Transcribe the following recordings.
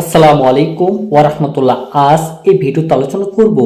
আসসালামু আলাইকুম ওয়ারহমতুল্লাহ আজ এই ভিডিওতে আলোচনা করব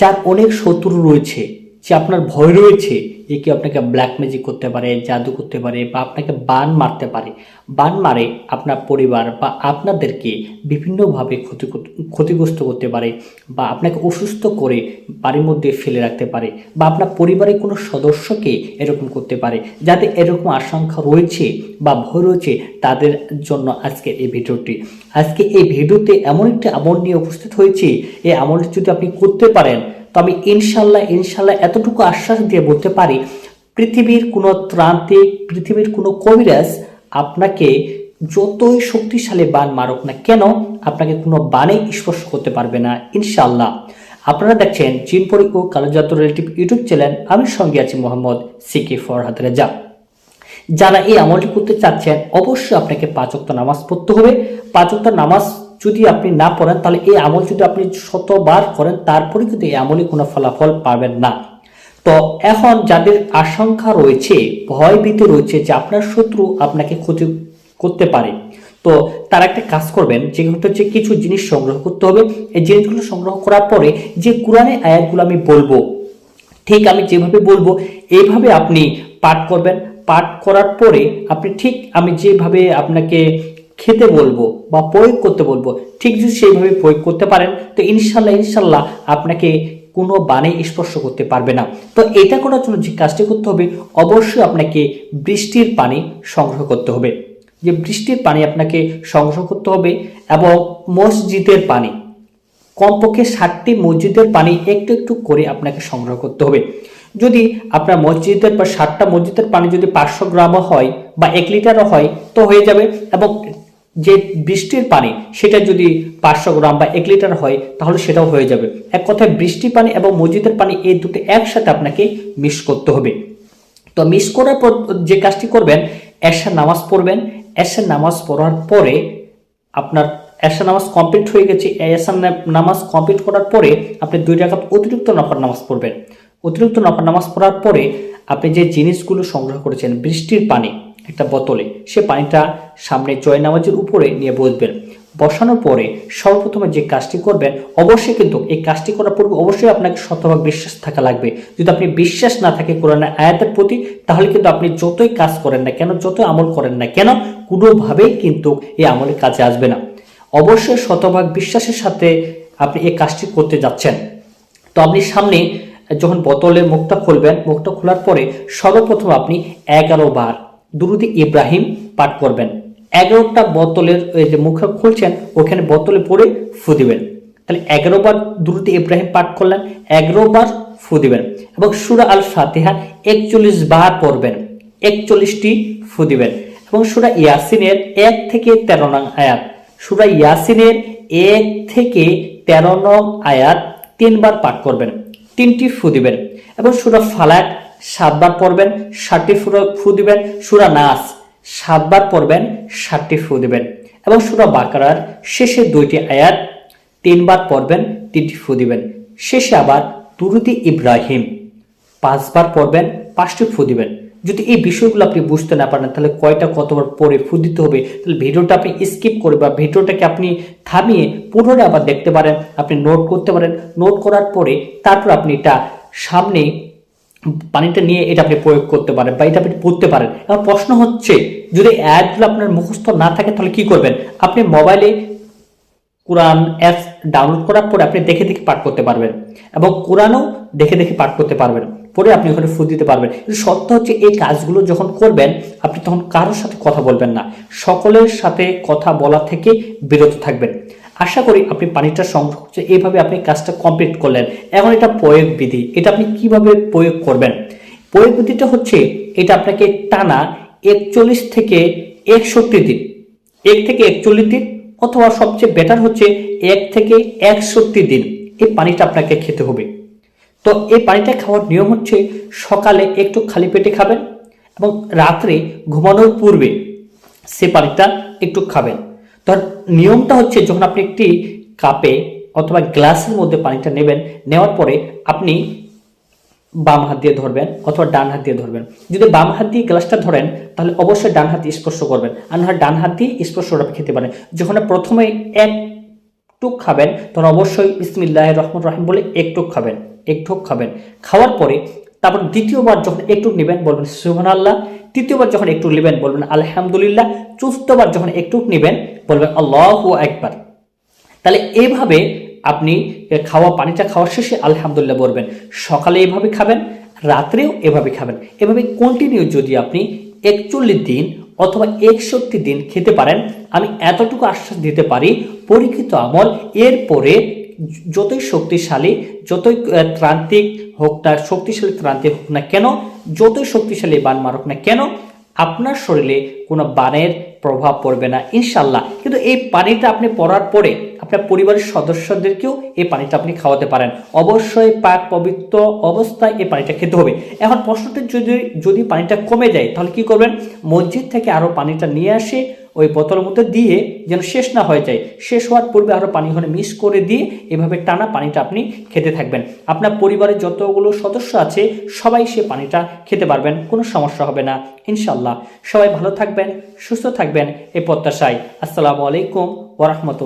যার অনেক শত্রু রয়েছে। যে আপনার ভয় রয়েছে যে কেউ আপনাকে ব্ল্যাক ম্যাজিক করতে পারে, জাদু করতে পারে বা আপনাকে বান মারতে পারে। বান মারে আপনার পরিবার বা আপনাদেরকে বিভিন্নভাবে ক্ষতি ক্ষতিগ্রস্ত করতে পারে বা আপনাকে অসুস্থ করে বাড়ির মধ্যে ফেলে রাখতে পারে বা আপনার পরিবারের কোনো সদস্যকে এরকম করতে পারে। যাদের এরকম আশঙ্কা রয়েছে বা ভয় রয়েছে তাদের জন্য আজকে এই ভিডিওটি। আজকে এই ভিডিওতে এমন একটি আমল নিয়ে উপস্থিত হয়েছে। এই আমলটি যদি আপনি করতে পারেন তো আমি ইনশাল্লাহ ইনশাল্লাহ এতটুকু আশ্বাস দিয়ে বলতে পারি, পৃথিবীর কোনো ত্রান্তিক পৃথিবীর কোনো কবিরাজ আপনাকে যতই শক্তিশালী বান মারুক না কেন, আপনাকে কোনো বানে স্পর্শ করতে পারবে না, ইনশাল্লাহ। আপনারা দেখছেন চিনপরি ও কালোজাত রিলেটিভ ইউটিউব চ্যানেল, আমি সঙ্গে আছি মোহাম্মদ সিকি ফরহাদ রেজা। যারা এই আমলটি করতে চাচ্ছেন, অবশ্যই আপনাকে পাঁচ ওয়াক্ত নামাজ পড়তে হবে। পাঁচ ওয়াক্ত নামাজ যদি আপনি না পড়েন, তাহলে এই আমল যদি আপনি শতবার করেন, তারপরে কিন্তু এই আমলে কোনো ফলাফল পাবেন না। তো এখন যাদের আশঙ্কা রয়েছে ভয় ভীতি রয়েছে যে আপনার শত্রু আপনাকে ক্ষতি করতে পারে, তো তারা একটা কাজ করবেন যেগুলো হচ্ছে কিছু জিনিস সংগ্রহ করতে হবে। এই জিনিসগুলো সংগ্রহ করার পরে যে কোরআনে আয়াতগুলো আমি বলব, ঠিক আমি যেভাবে বলব, এইভাবে আপনি পাঠ করবেন। পাঠ করার পরে আপনি ঠিক আমি যেভাবে আপনাকে খেতে বলব বা প্রয়োগ করতে বলব, ঠিক যদি সেইভাবে প্রয়োগ করতে পারেন, তো ইনশাল্লাহ ইনশাল্লাহ আপনাকে কোনো বানে স্পর্শ করতে পারবে না। তো এটা করার জন্য যে কাজটি করতে হবে, অবশ্যই আপনাকে বৃষ্টির পানি সংগ্রহ করতে হবে। যে বৃষ্টির পানি আপনাকে সংগ্রহ করতে হবে এবং মসজিদের পানি, কমপক্ষে ষাটটি মসজিদের পানি একটু একটু করে আপনাকে সংগ্রহ করতে হবে। যদি আপনার মসজিদের বা ষাটটা মসজিদের পানি যদি পাঁচশো গ্রামও হয় বা এক লিটারও হয়, তো হয়ে যাবে এবং যে বৃষ্টির পানি, সেটা যদি পাঁচশো গ্রাম বা এক লিটার হয়, তাহলে সেটাও হয়ে যাবে। এক কথায় বৃষ্টি পানি এবং মসজিদের পানি, এই দুটো একসাথে আপনাকে মিক্স করতে হবে। তো মিস করার পর যে কাজটি করবেন এশার নামাজ পড়বেন। এশার নামাজ পড়ার পরে আপনার এশার নামাজ কমপ্লিট হয়ে গেছে। এই নামাজ কমপ্লিট করার পরে আপনি দুই রাকাত অতিরিক্ত নফর নামাজ পড়বেন। অতিরিক্ত নফর নামাজ পড়ার পরে আপনি যে জিনিসগুলো সংগ্রহ করেছেন, বৃষ্টির পানি একটা বোতলে। সে পানিটা সামনে জয় নামাজের উপরে নিয়ে বসবেন। বসানোর পরে সর্বপ্রথমে যে কাজটি করবেন, অবশ্যই কিন্তু এই কাজটি করার পূর্বে অবশ্যই আপনাকে শতভাগ বিশ্বাস থাকা লাগবে। যদি আপনি বিশ্বাস না থাকে কোরআনের আয়াতের প্রতি, তাহলে কিন্তু আপনি যতই কাজ করেন না কেন, যতই আমল করেন না কেন, কোনোভাবেই কিন্তু এই আমলের কাজে আসবে না। অবশ্যই শতভাগ বিশ্বাসের সাথে আপনি এই কাজটি করতে যাচ্ছেন। তো আপনি সামনে যখন বোতলের মুখটা খুলবেন, মুখটা খোলার পরে সর্বপ্রথম আপনি এগারো বার দুরুদি ইব্রাহিম পাঠ করবেন। এগারোটা বোতলের যে মুখ খুলছেন, ওখানে বোতলে পরে ফু দিবেন। তাহলে এগারো বার দুরুদি ইব্রাহিম পাঠ করলেন, এগারো বার ফু দিবেন। এবং সুরা আল ফাতিহা একচল্লিশ বার পড়বেন, একচল্লিশটি ফু দিবেন। এবং সুরা ইয়াসিনের এক থেকে তেরো নং আয়াত, সুরা ইয়াসিনের এক থেকে তেরো নং আয়াত তিনবার পাঠ করবেন, তিনটি ফু দিবেন। এবং সুরা ফালাক সাতবার পড়বেন ষাটটি ফুরা ফু দিবেন, সুরা নাস। সাতবার পড়বেন ষাটটি ফু দিবেন। এবং সুরা বাকারার শেষে দুইটি আয়াত, তিনবার পড়বেন, তিনটি ফু দিবেন। শেষে আবার তুরুতি ইব্রাহিম, পাঁচবার পড়বেন, পাঁচটি ফু দিবেন। যদি এই বিষয়গুলো আপনি বুঝতে না পারেন, তাহলে কয়টা কতবার পরে ফু দিতে হবে, তাহলে ভিডিওটা আপনি স্কিপ করে বা ভিডিওটাকে আপনি থামিয়ে পুনরায় আবার দেখতে পারেন, আপনি নোট করতে পারেন। নোট করার পরে তারপর আপনি এটা সামনে পানিটা নিয়ে এটা আপনি প্রয়োগ করতে পারেন বা এটা আপনি পড়তে পারেন। এখন প্রশ্ন হচ্ছে, যদি অ্যাডগুলো আপনার মুখস্থ না থাকে, তাহলে কি করবেন? আপনি মোবাইলে কোরআন অ্যাপস ডাউনলোড করার পরে আপনি দেখে দেখে পাঠ করতে পারবেন এবং কোরআনও দেখে দেখে পাঠ করতে পারবেন। পরে আপনি ওখানে ফু দিতে পারবেন। কিন্তু সত্য হচ্ছে, এই কাজগুলো যখন করবেন, আপনি তখন কারোর সাথে কথা বলবেন না। সকলের সাথে কথা বলা থেকে বিরত থাকবেন। আশা করি আপনি পানিটা সংগ্রহ করছে এইভাবে আপনি কাজটা কমপ্লিট করলেন। এখন এটা প্রয়োগ বিধি, এটা আপনি কীভাবে প্রয়োগ করবেন? প্রয়োগ বিধিটা হচ্ছে, এটা আপনাকে টানা একচল্লিশ থেকে একষট্টি দিন। এক থেকে একচল্লিশ দিন, অথবা সবচেয়ে বেটার হচ্ছে এক থেকে একষট্টি দিন। এই পানিটা আপনাকে খেতে হবে। তো এই পানিটা খাওয়ার নিয়ম হচ্ছে, সকালে একটু খালি পেটে খাবেন এবং রাত্রে ঘুমানোর পূর্বে সে পানিটা একটু খাবেন। তো নিয়মটা হচ্ছে যখন আপনি একটি কাপে অথবা গ্লাসের মধ্যে পানিটা নেবেন, নেওয়ার পরে আপনি বাম হাত দিয়ে ধরবেন অথবা ডান হাত দিয়ে ধরবেন। যদি বাম হাত দিয়ে গ্লাসটা ধরেন, তাহলে অবশ্যই ডান হাত স্পর্শ করবেন। আর না ডান হাত দিয়ে স্পর্শটা খেতে পারেন। যখন প্রথমে এক টুক খাবেন, তখন অবশ্যই ইসমিল্লাহ রহমান রহিম বলে একটু খাবেন একটু খাবেন। খাওয়ার পরে তারপর দ্বিতীয়বার যখন একটু নেবেন বলবেন সুহান আল্লাহ তৃতীয়বার যখন একটু নেবেন বলবেন, আলহামদুলিল্লাহ। চতুর্থবার যখন একটু নেবেন বলবেন, আল্লাহ একবার তাহলে এইভাবে আপনি খাওয়া, পানিটা খাওয়ার শেষে আলহামদুলিল্লাহ বলবেন। সকালে এভাবে খাবেন, রাত্রেও এভাবে খাবেন। এভাবে কন্টিনিউ যদি আপনি একচল্লিশ দিন অথবা একষট্টি দিন খেতে পারেন, আমি এতটুকু আশ্বাস দিতে পারি, পরীক্ষিত আমল, এরপরে যতই শক্তিশালী, যতই ত্রান্তিক হোক না, শক্তিশালী ত্রান্তিক হোক না কেন, যতই শক্তিশালী বান মারুক না কেন, আপনার শরীরে কোনো বানের প্রভাব পড়বে না ইনশাল্লাহ কিন্তু এই পানিটা আপনি পড়ার পরে আপনার পরিবারের সদস্যদেরকেও এই পানিটা আপনি খাওয়াতে পারেন। অবশ্যই পাক পবিত্র অবস্থায় এই পানিটা খেতে হবে। এখন প্রশ্নটা যদি যদি পানিটা কমে যায়, তাহলে কি করবেন? মসজিদ থেকে আরও পানিটা নিয়ে আসে ওই বোতলের মধ্যে দিয়ে যেন শেষ না হয়ে যায়। শেষ হওয়ার পূর্বে আরও পানি ওখানে মিক্স করে দিয়ে এভাবে টানা পানিটা আপনি খেতে থাকবেন। আপনার পরিবারের যতগুলো সদস্য আছে, সবাই সে পানিটা খেতে পারবেন, কোনো সমস্যা হবে না ইনশাল্লাহ সবাই ভালো থাকবেন, সুস্থ থাকবেন, এই প্রত্যাশায়। আসসালামু আলাইকুম ওরহমতুল্লা